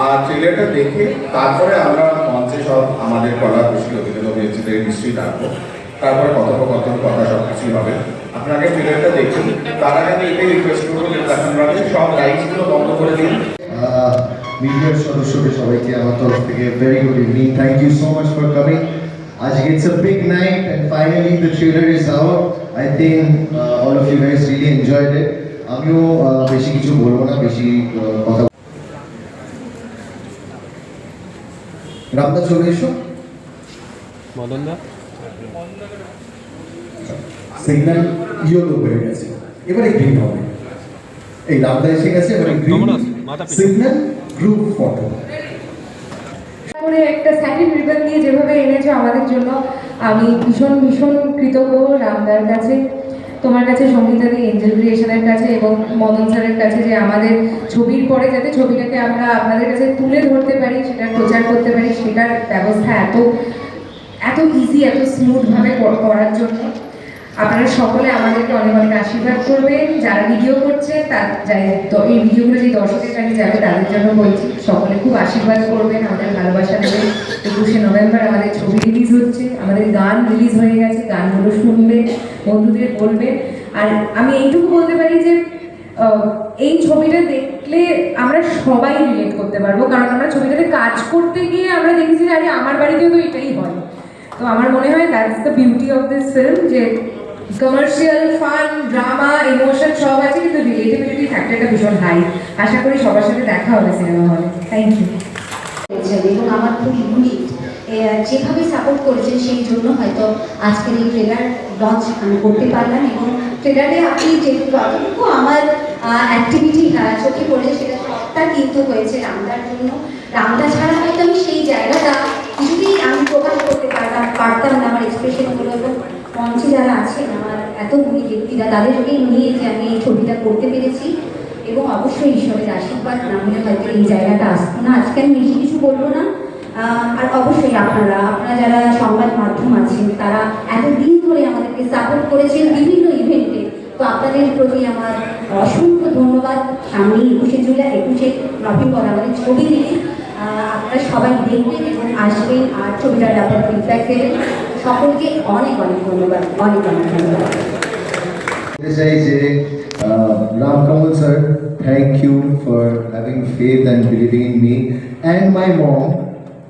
আর ট্রেলারটা দেখে তারপরে আমরা মঞ্চে সব আমাদের কলা কুশলী অভিনেতা অভিনেত্রীদের নিশ্চয়ই ডাকবো। তারপরে কথোপকথন, কথা সব কিছুই হবে। আপনার আগে ট্রেলারটা দেখুন। তার আগে আমি এটাই রিকোয়েস্ট করব যে রাখে সব লাইটসগুলো বন্ধ করে দিন। মিডিয়ার সবাইকে আমার তরফ থেকে very good evening thank you so much for coming আজকে it's a big night and finally the trailer is out I think all of you guys it আমিও বেশি কিছু বলব না, বেশি কথা রামদা চলে এসো। মদনদা। সিগন্যাল ইয়েলো হয়ে গেছে। এবারে গ্রিন হবে। এই রামদা এসে গেছে এবারে গ্রিন সিগন্যাল গ্রুপ ফটো করে একটা স্যাটিন রিবন দিয়ে যেভাবে এনেছো আমাদের জন্য আমি ভীষণ ভীষণ কৃতজ্ঞ রামদার কাছে। তোমার কাছে সঙ্গীতাদি এঞ্জেল ক্রিয়েশনের কাছে এবং মদন স্যারের কাছে যে আমাদের ছবির পরে যাতে ছবিটাকে আমরা আপনাদের কাছে তুলে ধরতে পারি, সেটার প্রচার করতে পারি, সেটার ব্যবস্থা এত এত ইজি এত স্মুথভাবে করার জন্য। আপনারা সকলে আমাদেরকে অনেক অনেক আশীর্বাদ করবেন। যারা ভিডিও করছে, তার তো এই ভিডিওগুলো যে দর্শকের কাছে যাবে, তাদের জন্য বলছি, সকলে খুব আশীর্বাদ করবেন। আমাদের ভালোবাসা দেবেন একুশে নভেম্বর আমাদের ছবি রিলিজ হচ্ছে। আমাদের গান রিলিজ হয়ে গেছে, গানগুলো শুনবে, বন্ধুদের বলবে। আর আমি এইটুকু বলতে পারি যে এই ছবিটা দেখলে আমরা সবাই রিলেট করতে পারব। কারণ আমরা ছবিটাতে কাজ করতে গিয়ে আমরা দেখেছি যে, আরে, আমার বাড়িতেও তো এটাই হয়। তো আমার মনে হয় that's the beauty of this film যে কমার্শিয়াল ফান ড্রামা ইমোশন সব আছে, কিন্তু রিলেটিভিটি ফ্যাক্টরটা ভীষণ হাই আশা করি সবার সাথে দেখা হবে সিনেমা হলে থ্যাংক ইউ এবং আমার খুব ইউনিক যেভাবে সাপোর্ট করেছেন, সেই জন্য হয়তো আজকের এই ট্রেলার লঞ্চ আমি করতে পারলাম এবং ট্রেলারে আপনি যে যতটুকু আমার অ্যাক্টিভিটি চোখে পড়েছে, সেটা সবটা কিন্তু হয়েছে রামদার জন্য। রামদা ছাড়া হয়তো আমি সেই জায়গাটা কিছুতেই আমি প্রকাশ করতে পারতাম পারতাম না, আমার এক্সপ্রেশনগুলো মঞ্চে যারা আছেন, আমার এত ব্যক্তিরা, তাদেরকেই নিয়ে যে আমি এই ছবিটা করতে পেরেছি এবং অবশ্যই ঈশ্বরের আশীর্বাদ না হলে হয়তো এই জায়গাটা আসতো না। আজকে আমি বেশি কিছু বলব না। আর অবশ্যই আপনারা আপনারা যারা সংবাদ মাধ্যম আছেন, তারা এতদিন ধরে আমাদেরকে সাপোর্ট করেছেন বিভিন্ন ইভেন্টে তো আপনাদের প্রতি আমার অসংখ্য ধন্যবাদ। সামনে একুশে জুলাই, একুশে নভেম্বর আমাদের ছবি রিলিজ আপনারা সবাই দেখবেন এবং আসবেন আর ছবিটার ব্যাপারে ফিডব্যাক দেবেন সকলকে অনেক অনেক ধন্যবাদ অনেক অনেক ধন্যবাদ। চাই যে Ram Kamal sir thank you for having faith and believing in me and my mom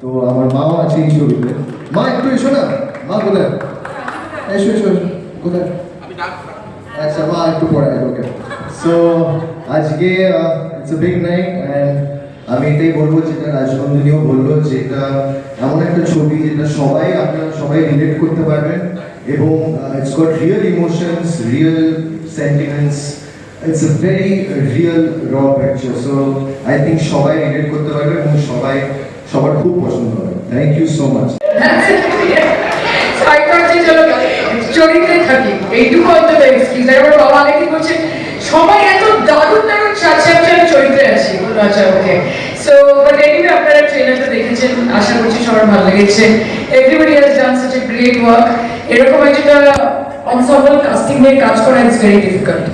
তো আমার মাও আছে এই ছবিতে। মা একটু এসো না। মা কোথায়? এসো এসো। কোথায়? আচ্ছা মা একটু পরে ওকে সো আজকে it's a big night and আমি এটাই বলব যেটা রাজনন্দিনীও বলল যে এটা এমন একটা ছবি যেটা সবাই আপনারা সবাই রিলেট করতে পারবেন এবং it's got real emotions real sentiments it's a very real raw picture so I think সবাই রিলেট করতে পারবে এবং সবাই, সবার খুব পছন্দ হবে। থ্যাংক ইউ সো মাচ চরিত্রে থাকি। এইটুকু হয়তো এক্সকিউজ এবার বাবা কি করছে? সবাই এত দারুণ দারুণ সাতসাত চরিত্রে আছে আচ্ছা ওকে সো বাট এনিওয়ে আপনারা ট্রেলারটা দেখেছেন আশা করছি সবার ভালো লেগেছে। Everybody has done such a great work এরকম একটা অনসাম্বল কাস্টিং নিয়ে কাজ করা ইজ ভেরি ডিফিকাল্ট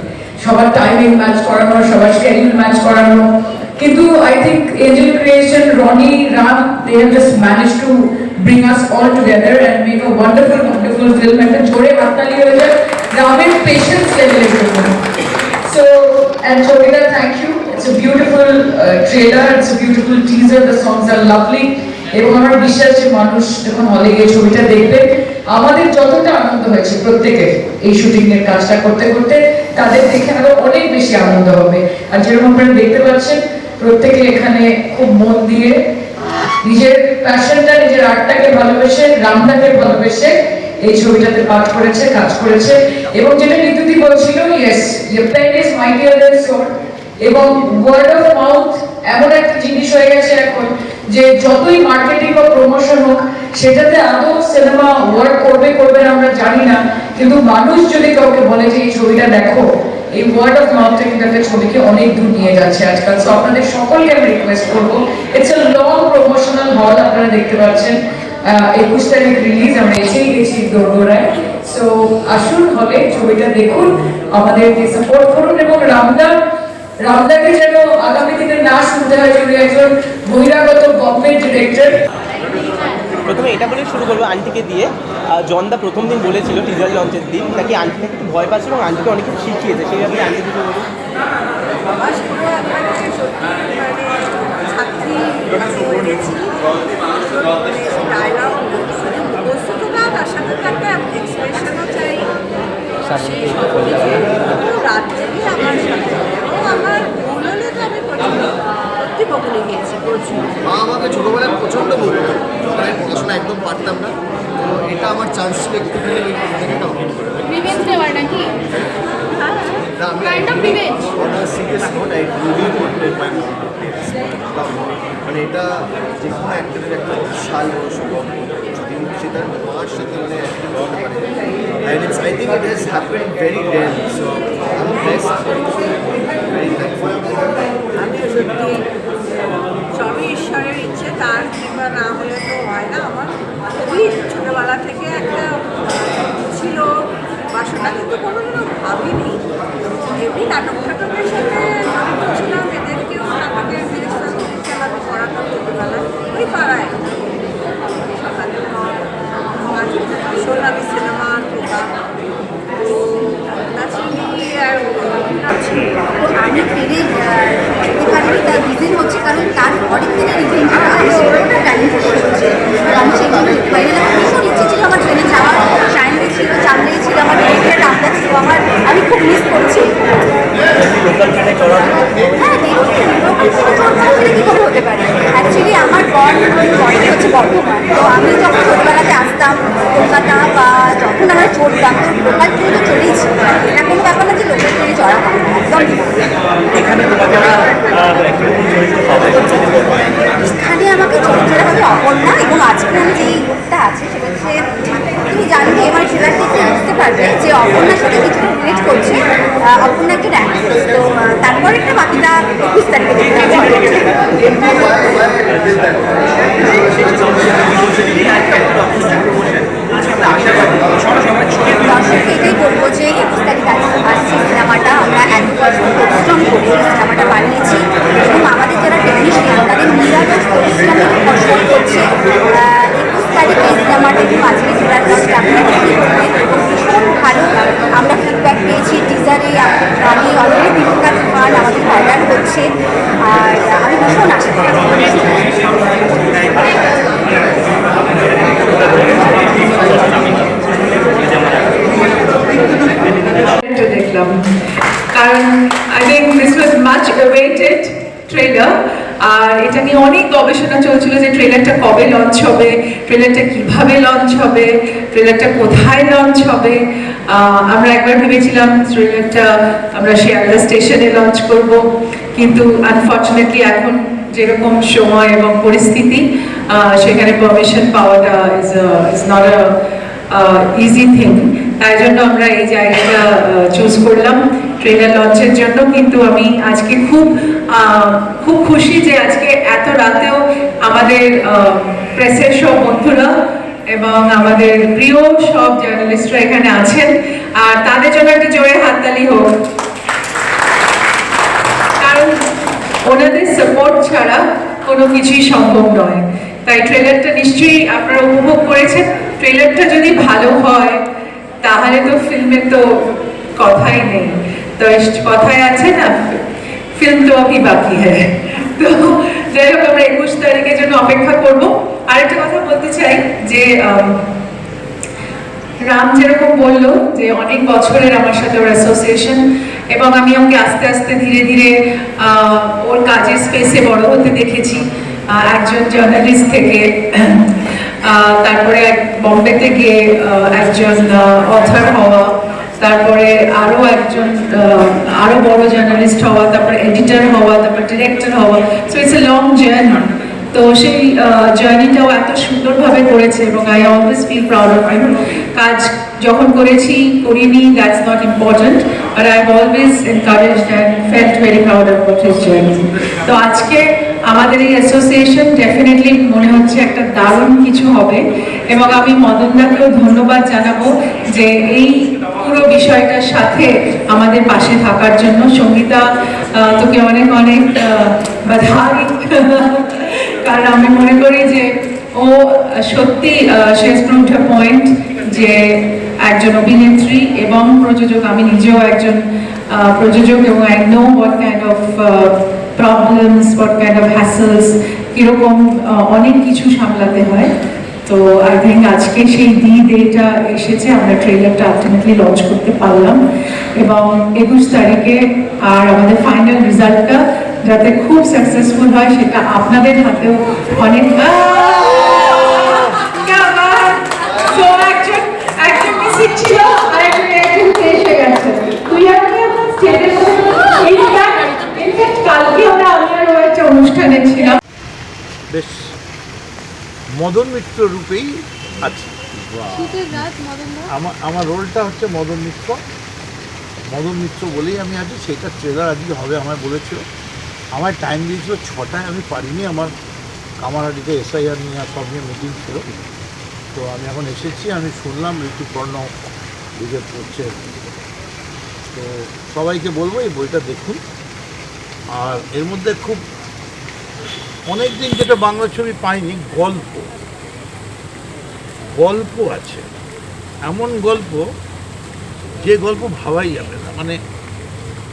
সবার টাইমিং ম্যাচ করানো সবার শিডিউল ম্যাচ করানো। কিন্তু I think Angel Creation Rony Ram they have just manage to bring us all together and make a wonderful, wonderful film. একটা জোরে হাততালি হয়ে যায়। রামের পেশেন্স লেভেলের জন্য and Jovita, thank you. A beautiful uh, trailer, it's a beautiful teaser, the songs are lovely. এবং আমার বিশ্বাস যে মানুষ যখন হলে গিয়ে ছবিটা দেখবে আমাদের যতটা আনন্দ হয়েছে প্রত্যেকের এই শুটিং এর কাজটা করতে করতে তাদের দেখে আরও অনেক বেশি আনন্দ হবে। আর যেরকম আপনারা দেখতে পাচ্ছেন প্রত্যেকে এখানে খুব মন দিয়ে নিজের প্যাশনটা নিজের আর্টটাকে ভালোবেসে রামদাকে ভালোবেসে এই ছবিটাতে পাঠ করেছে কাজ করেছে। এবং যেটা নিতুতি বলছিল ইয়েস ইয়ে পেন ইজ দ্যান সোর্ড এবং ওয়ার্ড অফ মাউথ এমন একটা জিনিস হয়ে গেছে এখন যে যতই মার্কেটিং বা প্রমোশন হোক, সেটাতে আদৌ সিনেমা ওয়ার্ক করবে করবে আমরা জানি না। কিন্তু মানুষ যদি কাউকে বলে যে, এই ছবিটা দেখো, এই ওয়ার্ড অফ মাউথটা কিন্তু একটা ছবিকে অনেক দূর নিয়ে যাচ্ছে আজকাল। সো আপনাদের সকলকে আমি রিকোয়েস্ট করব ইটস এ লং প্রমোশনাল হল আপনারা দেখতে পাচ্ছেন। একুশ তারিখ রিলিজ আমরা এসেই গেছি দোরগোড়ায়। সো আসুন হলে ছবিটা দেখুন, আমাদেরকে সাপোর্ট করুন এবং রামদা রামদাকে যেন আগামী দিনে না শুনতে হয় যে একজন বহিরাগত বম্বে ডিরেক্টর প্রথমে এটা বলে শুরু করব আন্টিকে দিয়ে জনদা প্রথম দিন বলেছিল টিজার লঞ্চের দিন নাকি আন্টি একটু ভয় পাচ্ছে এবং আন্টিকে অনেক কিছু শিখিয়েছে সেই ব্যাপারে আন্টি কিছু বলুন মানে হয়ে রাত জেগে আমার সাথে আমার মূল্যলে তো আমি সত্যি বকুলে গিয়েছি প্রচুর। মা আমাকে ছোটোবেলায় প্রচণ্ড বলতো যখন আমি পড়াশোনা একদম পারতাম না। তো এটা আমার চান্স ছিল একটুখানি ওই থেকে কমপ্লিট রিভেঞ্জ নেওয়ার নাকি? মানে এটা যে কোনো অ্যাক্টরের একটা বিশাল বড় সৌভাগ্য she March to and it's I think it has happened very rarely so I'm blessed. very thankful হ্যাঁ। করে হতে পারে। অ্যাকচুয়ালি আমার বর বড় হচ্ছে বর্ধমান। তো আমি যখন ছোটবেলাতে আসতাম, কলকাতা বা আমরা চড়তাম লোকাল ট্রেনে চলেইছি এটা কোনো ব্যাপার না যে লোকাল ট্রেনে চড়া হয় একদম এখানে আমাকে চরিত্রটা হবে অপর্ণা এবং আজকে আমি যেই রূপটা আছে সেটা হচ্ছে তুমি জানবে এবার সেটা দেখে বুঝতে পারবে যে অপর্ণার সাথে কিছু রিলেট করছে অপর্ণা একটা অ্যাক্ট্রেস তো তারপরে একটা বাকিটা একুশ তারিখে দেখতে হবে। দর্শককে এটাই বলব যে একুশ তারিখ আস- আসছে সিনেমাটা আমরা এক বছর পরিশ্রম করে এই বানিয়েছি এবং আমাদের যারা টেকনিশিয়ান তাদের নিরাপদ পরিশ্রমের ফসল করছে একুশ তারিখে সিনেমাটা একটু আজকে জোড়ার কাজটা করবেন ভীষণ ভালো আমরা ফিডব্যাক পেয়েছি টিজারে আমি অলরেডি দীপিকা তুফান আমাদের ভাইরাল হচ্ছে আর আমি ভীষণ আশা করি ট্রেলারটা দেখলাম কারণ I think this was much awaited trailer আর এটা নিয়ে অনেক গবেষণা চলছিল যে ট্রেলারটা কবে লঞ্চ হবে, ট্রেলারটা কীভাবে লঞ্চ হবে, ট্রেলারটা কোথায় লঞ্চ হবে। আমরা একবার ভেবেছিলাম ট্রেলারটা আমরা শিয়ালদা স্টেশনে লঞ্চ করব, কিন্তু আনফর্চুনেটলি এখন যেরকম সময় এবং পরিস্থিতি সেখানে পারমিশন পাওয়াটা is is not a easy thing তাই জন্য আমরা এই জায়গাটা চুজ করলাম। ট্রেলার লঞ্চের জন্য কিন্তু আমি আজকে খুব খুব খুশি যে আজকে এত রাতেও আমাদের প্রেসের সব বন্ধুরা এবং আমাদের প্রিয় সব জার্নালিস্টরা এখানে আছেন। আর তাদের জন্য একটা জোরে হাততালি হোক। কারণ ওনাদের সাপোর্ট ছাড়া কোনো কিছুই সম্ভব নয়। তাই ট্রেলারটা নিশ্চয়ই আপনারা উপভোগ করেছেন। ট্রেলারটা যদি ভালো হয়, তাহলে তো ফিল্মের তো কথাই নেই। তো কথায় আছে না ফিল্ম তো অভি বাকি হ্যাঁ তো যাই হোক, আমরা একুশ তারিখের জন্য অপেক্ষা করব। আরেকটা কথা বলতে চাই যে রাম যেরকম বলল যে অনেক বছরের আমার সাথে ওর অ্যাসোসিয়েশন এবং আমি ওকে আস্তে আস্তে ধীরে ধীরে ওর কাজের স্পেসে বড় হতে দেখেছি। একজন জার্নালিস্ট থেকে তারপরে বম্বেতে গিয়ে একজন অথার হওয়া তারপরে আরও একজন আহ, আরও বড় জার্নালিস্ট হওয়া তারপরে এডিটার হওয়া তারপর ডিরেক্টর হওয়া। So it's a long journey তো সেই জার্নিটাও এত সুন্দরভাবে করেছে এবং I always feel proud of him কাজ যখন করেছি করিনি that's not important but I always encourage and felt very proud of what his journey তো আজকে আমাদের এই অ্যাসোসিয়েশন ডেফিনেটলি মনে হচ্ছে একটা দারুণ কিছু হবে। এবং আমি মদনদাকেও ধন্যবাদ জানাব যে এই বিষয়টার সাথে আমাদের পাশে থাকার জন্য সঙ্গীতা তোকে অনেক অনেক বাধাই। কারণ আমি মনে করি যে ও সত্যি শেষ প্রুভড পয়েন্ট যে একজন অভিনেত্রী এবং প্রযোজক। আমি নিজেও একজন প্রযোজক এবং I know what kind of problems what kind of hassles কীরকম অনেক কিছু সামলাতে হয়। তো আই থিঙ্ক আজকে সেই দি ডেটা এসেছে, আমরা ট্রেলারটা আলটিমেটলি লঞ্চ করতে পারলাম। এবং একুশ তারিখে আর আমাদের ফাইনাল রেজাল্টটা যাতে খুব সাকসেসফুল হয়, সেটা আপনাদের হাতেও অনেক বেশ। মদন মিত্র রূপেই আছি। আমার আমার রোলটা হচ্ছে মদন মিত্র। মদন মিত্র বলেই আমি আছি সেটা ট্রেলার আজকে হবে আমায় বলেছিল। আমার টাইম দিয়েছিল ছটায় আমি পারিনি আমার কামারহাটিতে এসআইআর নিয়ে সব নিয়ে মিটিং ছিল। তো আমি এখন এসেছি আমি শুনলাম ঋতুপর্ণ লিখে পড়ছে তো সবাইকে বলব এই বইটা দেখুন। আর এর মধ্যে খুব অনেক দিন যেটা বাংলা ছবি পাইনি, গল্প। গল্প আছে। এমন গল্প যে গল্প ভাবাই যাবে না। মানে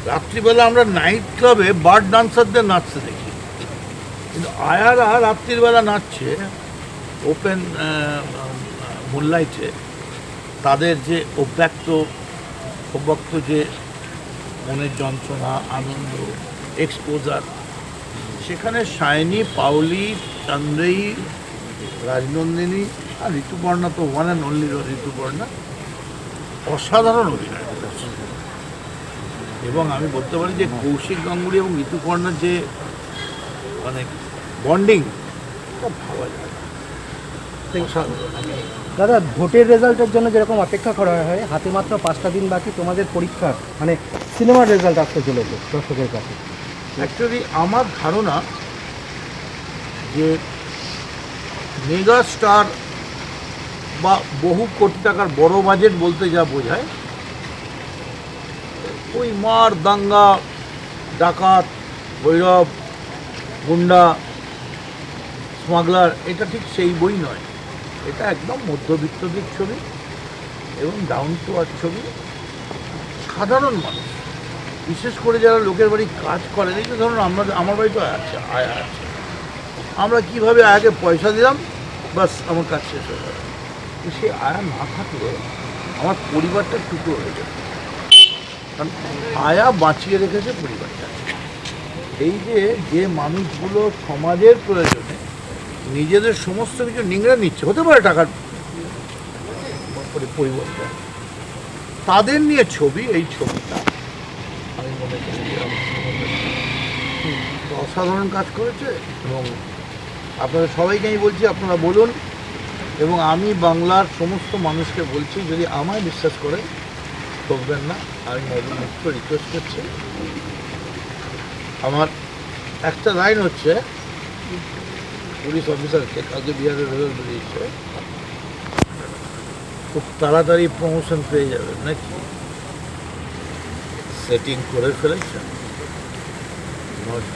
রাত্রিবেলা আমরা নাইট ক্লাবে বার্ড ডান্সারদের নাচতে দেখি। কিন্তু আয়ারা রাত্রিবেলা নাচছে ওপেন মুনলাইটে তাদের যে অব্যক্ত অব্যক্ত যে মনের যন্ত্রণা, আনন্দ এক্সপোজার সেখানে সায়নী পাউলি চন্দ্রেই রাজনন্দিনী আর ঋতুপর্ণা তো ওয়ান অ্যান্ড অনলি ঋতুপর্ণা। অসাধারণ অভিনয়। এবং আমি বলতে পারি যে কৌশিক গাঙ্গুলি এবং ঋতুপর্ণার যে মানে বন্ডিং ভাবা যায়। দাদা, ভোটের রেজাল্টের জন্য যেরকম অপেক্ষা করা হয়, হাতে মাত্র পাঁচটা দিন বাকি, তোমাদের পরীক্ষা মানে সিনেমার রেজাল্ট আসতে চলেছে দর্শকের কাছে। অ্যাকচুয়ালি আমার ধারণা যে মেগা স্টার বা বহু কোটি টাকার বড় বাজেট বলতে যা বোঝায়, ওই মার, দাঙ্গা, ডাকাত, ভৈরব, গুন্ডা স্মাগলার এটা ঠিক সেই বই নয়। এটা একদম মধ্যবিত্তদের ছবি এবং ডাউন টু আর ছবি। সাধারণ মানুষ। বিশেষ করে যারা লোকের বাড়ি কাজ করেন, এই যে ধরুন আমরা আমার বাড়ি তো আছে, আয়া আছে। আমরা কীভাবে আয়াকে পয়সা দিলাম বাস আমার কাজ শেষ হয়ে গেল। তো সে আয়া না থাকলে আমার পরিবারটা টুকরো হয়ে যেত কারণ আয়া বাঁচিয়ে রেখেছে পরিবারটা। এই যে যে মানুষগুলো সমাজের প্রয়োজনে নিজেদের সমস্ত কিছু নিংড়ে নিচ্ছে, হতে পারে টাকার পরি- পরিবর্তন তাদের নিয়ে ছবি, এই ছবিটা আমি মনে করি যে আমার সিনেমাটা অসাধারণ কাজ করেছে এবং আপনাদের সবাইকে আমি বলছি, আপনারা বলুন এবং আমি বাংলার সমস্ত মানুষকে বলছি, যদি আমায় বিশ্বাস করে ঠকবেন না। আমি মিত্র রিকোয়েস্ট করছি। আমার একটা লাইন হচ্ছে পুলিশ অফিসারকে কালকে বিহারের রেজাল্ট বেরিয়েছে খুব তাড়াতাড়ি প্রমোশন পেয়ে যাবেন নাকি? সেটিং করে ফেলেছেন নট